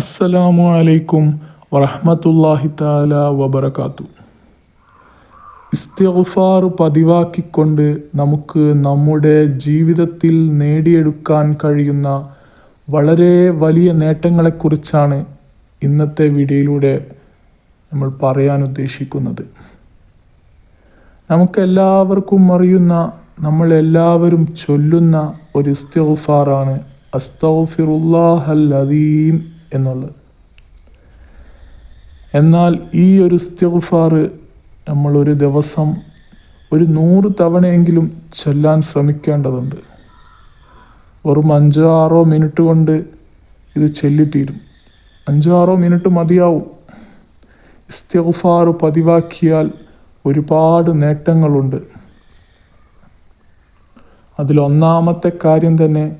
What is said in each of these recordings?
അസ്സലാമു അലൈക്കും വറഹമത്തല്ലാഹി താല വബർക്കാത്തു ഇസ്തിഗ്ഫാർ പതിവാക്കിക്കൊണ്ട് നമുക്ക് നമ്മുടെ ജീവിതത്തിൽ നേടിയെടുക്കാൻ കഴിയുന്ന വളരെ വലിയ നേട്ടങ്ങളെക്കുറിച്ചാണ് ഇന്നത്തെ വീഡിയോയിലൂടെ നമ്മൾ പറയാൻ ഉദ്ദേശിക്കുന്നത്. നമുക്കെല്ലാവർക്കും അറിയുന്ന നമ്മളെല്ലാവരും ചൊല്ലുന്ന ഒരു ഇസ്തിഗ്ഫാറാണ് അസ്തഗ്ഫിറുല്ലാഹൽ എന്നുള്ളത്. എന്നാൽ ഈ ഒരു ഇസ്തിഗ്ഫാർ നമ്മൾ ഒരു ദിവസം ഒരു നൂറ് തവണയെങ്കിലും ചൊല്ലാൻ ശ്രമിക്കേണ്ടതുണ്ട്. വെറും അഞ്ചോ ആറോ മിനിറ്റ് കൊണ്ട് ഇത് ചൊല്ലിത്തീരും. അഞ്ചോ ആറോ മിനിറ്റ് മതിയാവും. ഇസ്തിഗ്ഫാർ പതിവാക്കിയാൽ ഒരുപാട് നേട്ടങ്ങളുണ്ട്. അതിലൊന്നാമത്തെ കാര്യം തന്നെ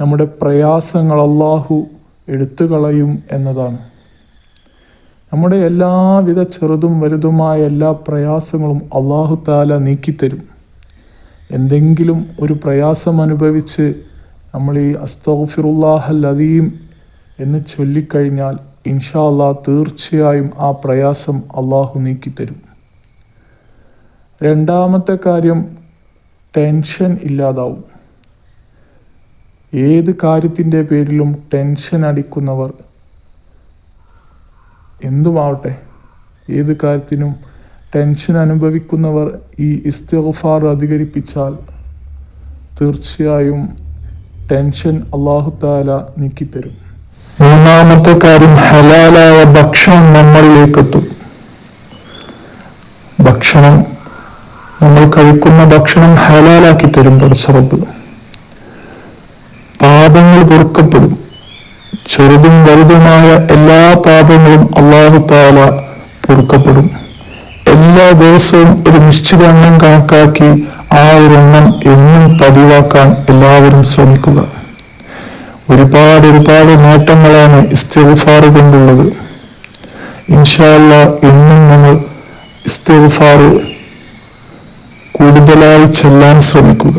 നമ്മുടെ പ്രയാസങ്ങൾ അള്ളാഹു എടുത്തു കളയും എന്നതാണ്. നമ്മുടെ എല്ലാവിധ ചെറുതും വലുതുമായ എല്ലാ പ്രയാസങ്ങളും അള്ളാഹു താല നീക്കിത്തരും. എന്തെങ്കിലും ഒരു പ്രയാസം അനുഭവിച്ച് നമ്മൾ ഈ അസ്തോഫിറുല്ലാഹൽ അദീം എന്ന് ചൊല്ലിക്കഴിഞ്ഞാൽ ഇൻഷാ അള്ളാഹ് തീർച്ചയായും ആ പ്രയാസം അള്ളാഹു നീക്കിത്തരും. രണ്ടാമത്തെ കാര്യം ടെൻഷൻ ഇല്ലാതാവും. ഏത് കാര്യത്തിന്റെ പേരിലും ടെൻഷൻ അടിക്കുന്നവർ എന്തുമാവട്ടെ ഏത് കാര്യത്തിനും ടെൻഷൻ അനുഭവിക്കുന്നവർ ഈ ഇസ്തിഗ്ഫാർ അധികരിപ്പിച്ചാൽ തീർച്ചയായും ടെൻഷൻ അള്ളാഹു താല നീക്കിത്തരും. മൂന്നാമത്തെ കാര്യം ഹലാലായ ഭക്ഷണം നമ്മളിലേക്ക് എത്തും ഭക്ഷണം നമ്മൾ കഴിക്കുന്ന ഭക്ഷണം ഹലാലാക്കി തരും പഠിച്ചറപ്പ് പാപങ്ങൾ പൊറുക്കപ്പെടും. ചെറുതും വലുതുമായ എല്ലാ പാപങ്ങളും അള്ളാഹു താല പൊറുക്കപ്പെടും. എല്ലാ ദിവസവും ഒരു നിശ്ചിത എണ്ണം കണക്കാക്കി ആ ഒരു എണ്ണം എന്നും പതിവാക്കാൻ എല്ലാവരും ശ്രമിക്കുക. ഒരുപാട് ഒരുപാട് നേട്ടങ്ങളാണ് ഇസ്തിഗ്ഫാർ കൊണ്ടുള്ളത്. ഇൻഷാല്ല എന്നും നമ്മൾ ഇസ്തിഗ്ഫാർ കൂടുതലായി ചെല്ലാൻ ശ്രമിക്കുക.